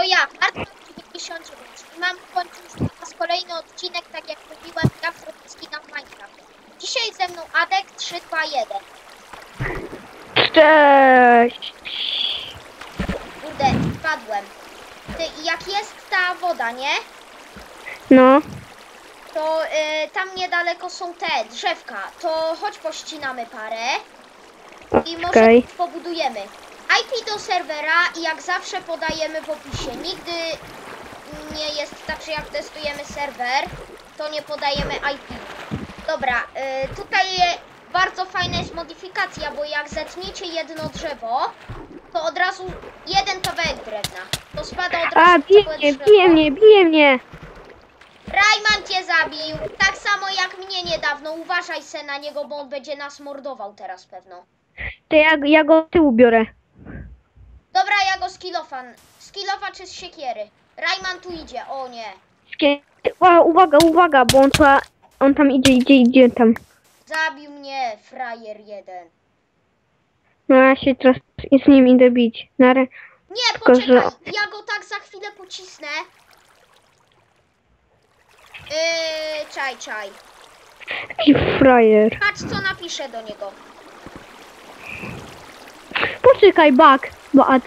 To ja, Artur 99 i mam kończyć teraz kolejny odcinek, tak jak mówiłem, ja w na Minecraft. Dzisiaj ze mną Adek 321. Cześć! Kurde, wpadłem. Ty, jak jest ta woda, nie? No, To y, tam niedaleko są te drzewka. To chodź pościnamy parę i może okej. pobudujemy. IP do serwera i jak zawsze podajemy w opisie. Nigdy nie jest tak, że jak testujemy serwer, to nie podajemy IP. Dobra, y, tutaj bardzo fajna jest modyfikacja, bo jak zetniecie jedno drzewo, to od razu jeden kawałek drewna. To spada od razu A, bije mnie, bije mnie, bije mnie! Rajman cię zabił! Tak samo jak mnie niedawno. Uważaj se na niego, bo on będzie nas mordował teraz pewno. To ja, ja go z tyłu biorę. Dobra, ja go skilofan. Skilofa czy z siekiery? Rajman tu idzie, o nie. Uwaga, uwaga, bo on, on tam idzie, idzie, idzie tam. Zabił mnie, frajer jeden. No ja się teraz z nim idę bić. Na re... Nie, Tylko, poczekaj, że- ja go tak za chwilę pocisnę. Yy, czaj, czaj. Taki frajer. Patrz co napiszę do niego. Poczekaj, bak, back.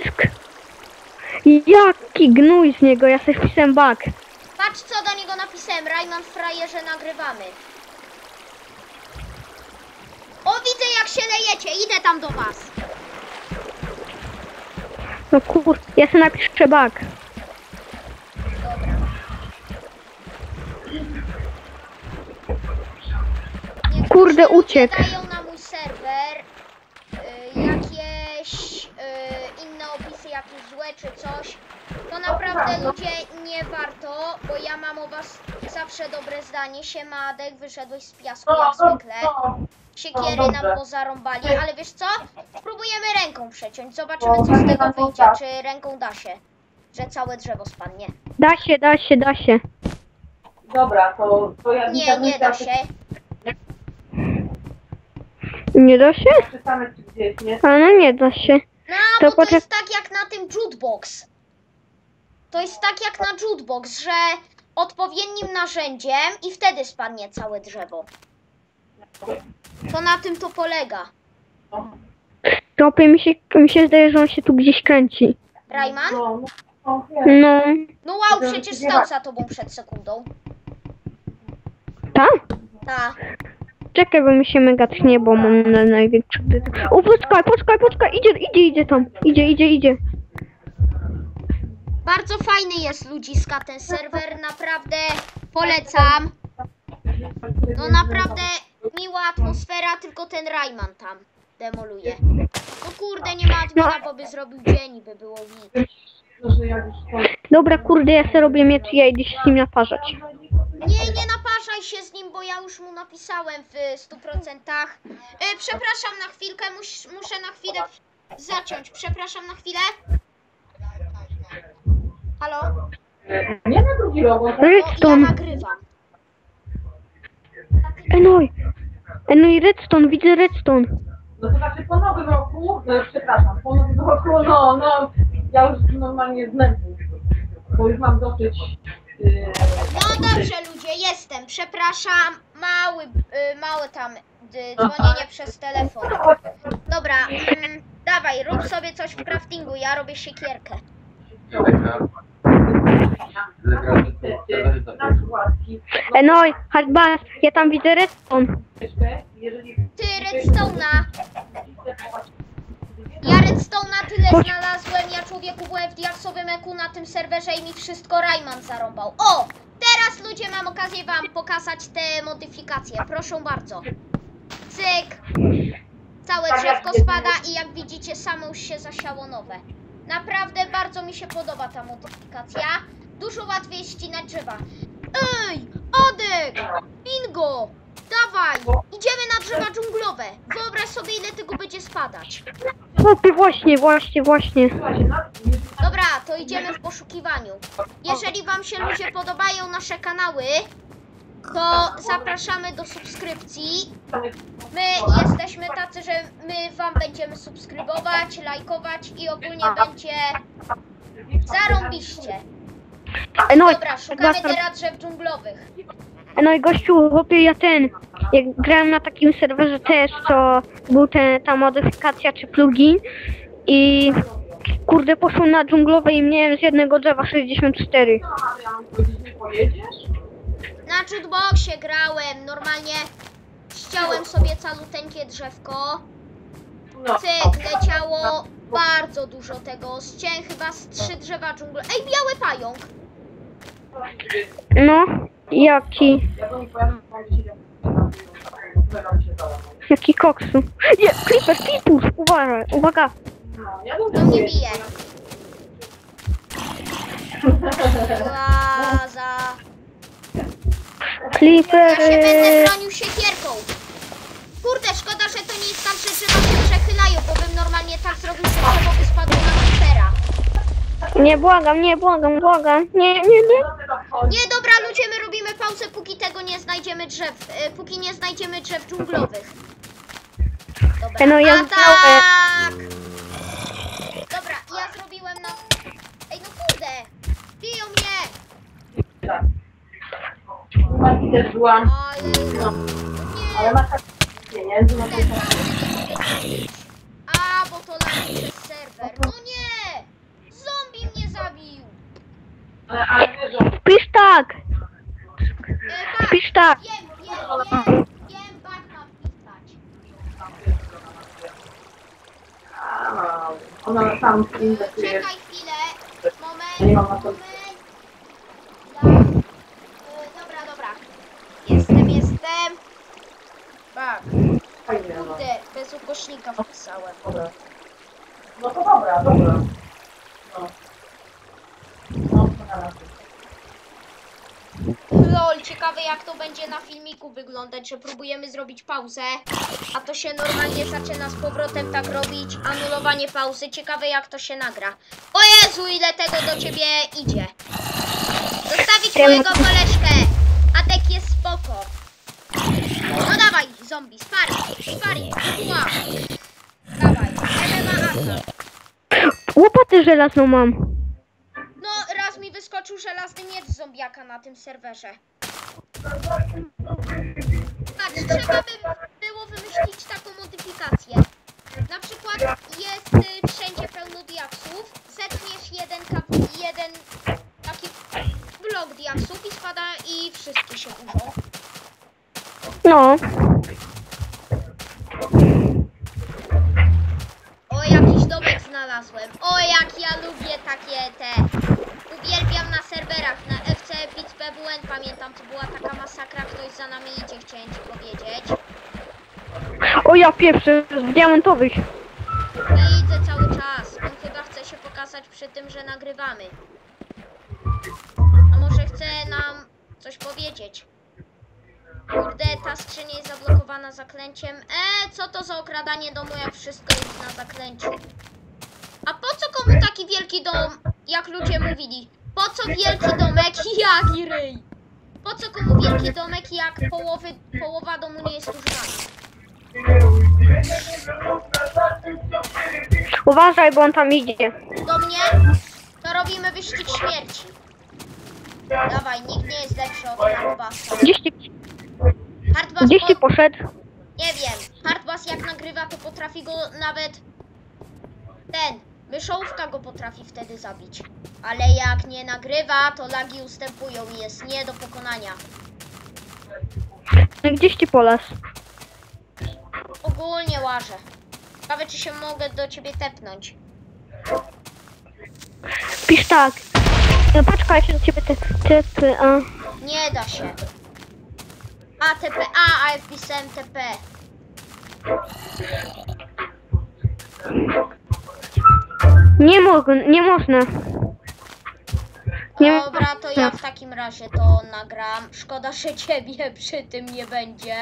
Jaki gnój z niego, ja sobie wpisałem bak. Patrz co do niego napisałem. Rajman frajerze nagrywamy. O, widzę jak się lejecie. Idę tam do was. No kur... ja sobie napiszę. Niektórzy Kurde, uciekł. dają na mój serwer y, jakieś y, inne opisy, jakieś złe czy coś. To naprawdę ludzie nie warto, bo ja mam o was zawsze dobre zdanie. Siemadek, wyszedłeś z piasku jak zwykle. Siekiery nam pozarąbali, ale wiesz co? Spróbujemy ręką przeciąć. Zobaczymy co z tego wyjdzie. Czy ręką da się, że całe drzewo spadnie. Da się, da się, da się. Dobra, to, to ja Nie, nie da się. Nie da się? Czy nie? A no nie da się. No, To bo to poczek- jest tak jak na tym jukebox. To jest tak jak na jukebox, że odpowiednim narzędziem i wtedy spadnie całe drzewo. To na tym to polega. Topie mi się, mi się zdaje, że on się tu gdzieś kręci. Rajman? No, no, no. No, No wow, przecież stał za tobą przed sekundą. tam? Ta. Czekaj, bo mi się mega tchnie, bo mam na największy... O, poczekaj, poczekaj, poczekaj, idzie, idzie, idzie tam. Idzie, idzie, idzie. Bardzo fajny jest ludziska ten serwer, naprawdę polecam. No naprawdę miła atmosfera, tylko ten Rajman tam demoluje. No kurde, nie ma admina, bo by zrobił dzień i by było to... Dobra, kurde, ja sobie robię miecz i ja idę się z nim naparzać. Nie, nie naparzaj się z nim, bo ja już mu napisałem w 100%. E, przepraszam na chwilkę, mus, muszę na chwilę zaciąć. Przepraszam na chwilę. Halo? Nie na drugi rok, bo No, ja Redstone. nagrywam. Enoj. Enoj, redstone, widzę redstone. no to znaczy po nowym roku, no przepraszam, po nowym roku, no, no, ja już normalnie z nerwów, bo już mam dosyć... Yy, No dobrze ludzie, jestem. Przepraszam, mały, y, małe tam y, dzwonienie przez telefon. Dobra, mm, dawaj, rób sobie coś w craftingu, ja robię siekierkę. Gładki, no, hardbass, ja tam widzę redstone. Ty, redstone'a. Ja redstone'a tyle Chodź. znalazłem, ja człowieku byłem w diaksowym eku na tym serwerze i mi wszystko Rayman zarąbał. O! Teraz ludzie mam okazję wam pokazać te modyfikacje. Proszę bardzo. Cyk. Całe drzewko spada i jak widzicie samo już się zasiało nowe. Naprawdę bardzo mi się podoba ta modyfikacja. Dużo łatwiej ścinać drzewa. Ej! Adek! Bingo! Dawaj! Idziemy na drzewa dżunglowe. Wyobraź sobie ile tego będzie spadać. Chłopie, właśnie, właśnie, właśnie. Na- Dobra, to idziemy w poszukiwaniu. Jeżeli Wam się ludzie podobają nasze kanały, to zapraszamy do subskrypcji. My jesteśmy tacy, że my Wam będziemy subskrybować, lajkować i ogólnie będzie Zarąbiście. E, No, Dobra, szukamy Gaston, teraz drzew dżunglowych. e, no i gościu, chłopie, ja ten, jak grałem na takim serwerze też, co był ten, ta modyfikacja czy plugin i kurde poszło na dżunglowe i miałem z jednego drzewa 64. No, ale ja mam powiedzieć, nie pojedziesz? Na jukeboxie grałem, normalnie ściąłem sobie caluteńkie drzewko. No. Cyk, leciało bardzo dużo tego. Ścięłem chyba z trzy drzewa dżunglowe. Ej, biały pająk! No, jaki, jaki koksu. Nie, creeper, creeper, uwaga, uwaga. No, To mnie bije. Laza. Ja Creeper, się będę bronił siekierką. Kurde, szkoda, że to nie jest tam, że drzewa się przechylają, bo bym normalnie tak zrobił, że drzewo by spadło. Nie błagam, nie błagam, błagam, nie, nie, nie. Nie, dobra, ludzie, my robimy pauzę, póki tego nie znajdziemy drzew, e, póki nie znajdziemy drzew dżunglowych. Dobra, No, ja atak! Dobra, ja zrobiłem na... Ej, no kurde! Biją mnie! Marki też. No nie! ale tak pieniędzy, no to A, bo to leci przez serwer. No nie! Zombie mnie zabił! Ale, ale wiesz, że Pisz tak, bak, pisz tak. wiem, wiem, wiem, wiem, bak mam pisać. a, ona tam inwestuje. Czekaj chwilę. Nie mam Moment, na to- moment. Ja. E, dobra, dobra. Jestem, jestem. Tak. Fajnie, no. Kurde, bez ukośnika wpisałem. Dobra. No to dobra, dobra. No. No, to na razie. Lol, ciekawe jak to będzie na filmiku wyglądać, że próbujemy zrobić pauzę, a to się normalnie zaczyna z powrotem tak robić, anulowanie pauzy. Ciekawe jak to się nagra. O Jezu, ile tego do ciebie idzie. Zostawić mojego koleżkę. Atek jest spoko. No dawaj, zombie, sparring, ła. Dawaj, MMA atak. Łopatę żelazną mam. Na tym serwerze. Patrz, trzeba by było wymyślić taką modyfikację. Na przykład jest y, wszędzie pełno diaksów, zetniesz jeden, kap- jeden taki blok diaksów i spada i wszystkie się burzą. No, idzie, chciałem ci powiedzieć. o ja pierwszy z diamentowych. Widzę cały czas. On chyba chce się pokazać przy tym, że nagrywamy. A może chce nam coś powiedzieć? Kurde, ta skrzynia jest zablokowana zaklęciem. E, co to za okradanie domu, jak wszystko jest na zaklęciu? A po co komu taki wielki dom, jak ludzie mówili? Po co wielki domek, jaki ryj? Po co komu wielki domek, jak połowy, połowa domu nie jest używana? Uważaj, bo on tam idzie. Do mnie? To robimy wyścig śmierci. Dawaj, nikt nie jest lepszy od Hardbassa. Gdzieś ty, Hardbass, gdzieś ty po... poszedł? nie wiem, Hardbass jak nagrywa, to potrafi go nawet ten, myszołówka go potrafi wtedy zabić. Ale jak nie nagrywa, to lagi ustępują i jest nie do pokonania. Gdzieś ty polas. Ogólnie łażę. Ciekawe, czy się mogę do ciebie tepnąć. Pisz tak. No poczekaj, się do ciebie te, te a. Nie da się. A, TP, a, a ja wpisałem TP. Nie mogę, nie można. Nie Dobra, to ja w takim razie to nagram. Szkoda, że ciebie przy tym nie będzie.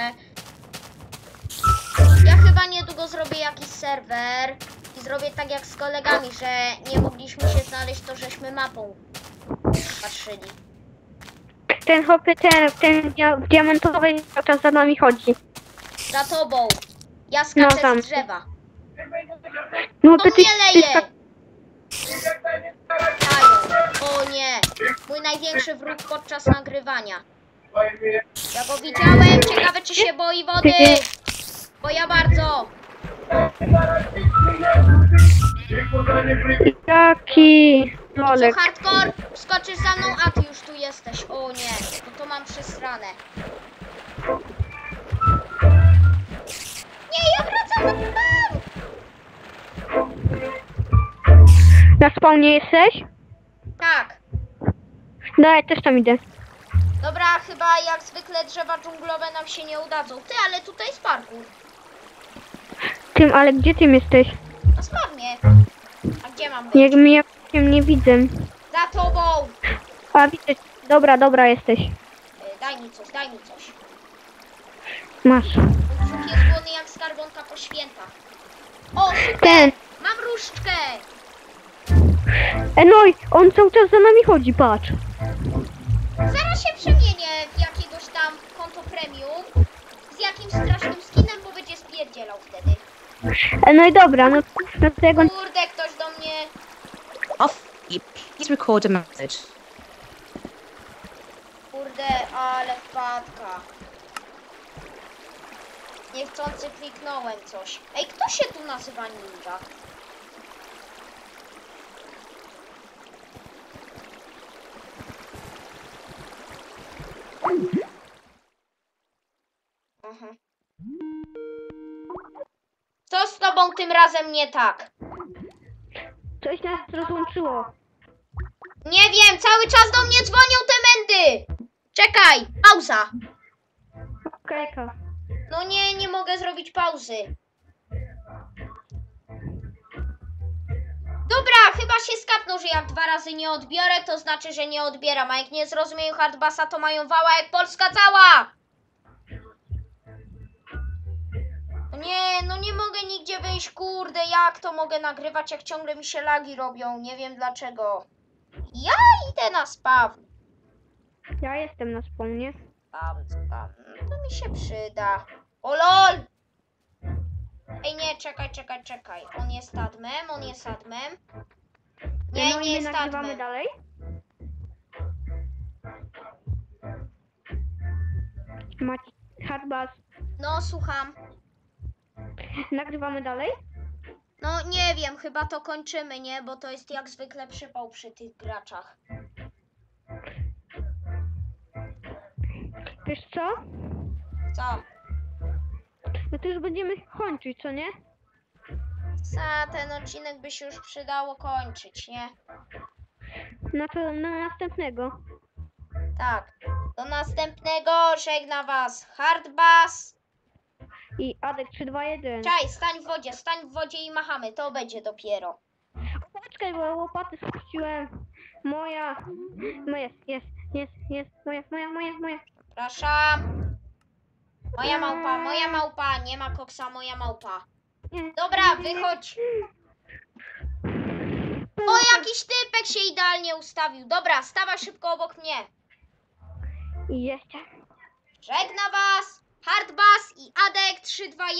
Ja chyba niedługo zrobię jakiś serwer i zrobię tak jak z kolegami, że nie mogliśmy się znaleźć, to żeśmy mapą patrzyli. Ten chłopie, ten, ten dia- w diamentowej cały czas za nami chodzi. Za tobą. Ja No, skaczę tam. z drzewa. No To ty, ty, leje. Sk- mój największy wróg podczas nagrywania. Ja go widziałem, ciekawe czy się boi wody. Bo ja bardzo. Jaki Co Lolek. hardcore? Skoczysz za mną, a ty już tu jesteś. O nie, no to mam przesrane. Nie, ja wracam na Na spawnie jesteś? Tak. No, ja też tam idę. Dobra, chyba jak zwykle drzewa dżunglowe nam się nie udadzą. Ty, ale tutaj jest parkour. Tym, ale gdzie tym jesteś? No spadnie. A gdzie mam być? Jak mnie ja nie widzę. Za tobą! A widzę. Dobra, dobra jesteś. Y, Daj mi coś, daj mi coś. Masz. Mój brzuch jest głodny jak skarbonka po świętach. O, super! Ten. Mam różdżkę! Enoj, on cały czas za nami chodzi, patrz. Zaraz się przemienię w jakiegoś tam konto premium z jakimś strasznym skinem, bo będzie spierdzielał wtedy. Enoj, dobra, no, no to jak on... Kurde, ktoś do mnie... Off. Please record a message. Kurde, ale wpadka. Niechcący kliknąłem coś. Ej, kto się tu nazywa ninja? Aha. Co z tobą tym razem nie tak? Coś nas rozłączyło. Nie wiem, cały czas do mnie dzwonią te mędy! Czekaj, pauza. Okejka. No nie, nie mogę zrobić pauzy. Dobra, chyba się skapnął, że jak dwa razy nie odbiorę, to znaczy, że nie odbieram. A jak nie zrozumieją hardbasa, to mają wała jak Polska cała! Nie, no nie mogę nigdzie wyjść, kurde, jak to mogę nagrywać, jak ciągle mi się lagi robią, nie wiem dlaczego. Ja idę na spawn. Ja jestem na spawnie. Tam, tam. To mi się przyda. O lol! Ej, nie, czekaj, czekaj, czekaj. On jest admem, on jest admem. Nie, no nie jest admem. dalej? Macie hardbass. No, słucham. Nagrywamy dalej? No, nie wiem, chyba to kończymy, nie? Bo to jest jak zwykle przypał przy tych graczach. Wiesz co? Co? No to już będziemy kończyć, co nie? Za ten odcinek by się już przydało kończyć, nie? No to na następnego. Tak. Do następnego żegna was Hardbass. I Adek 321. Czaj, stań w wodzie, stań w wodzie i machamy. To będzie dopiero. Poczekaj, bo łopaty spuściłem. Moja. Moja, jest, jest, jest. Moja, moja, moja, moja. Przepraszam. Moja małpa, moja małpa, nie ma koksa, moja małpa. Dobra, wychodź. O, jakiś typek się idealnie ustawił. Dobra, stawaj szybko obok mnie. I jeszcze. Żegna was, Hardbass i Adek 321.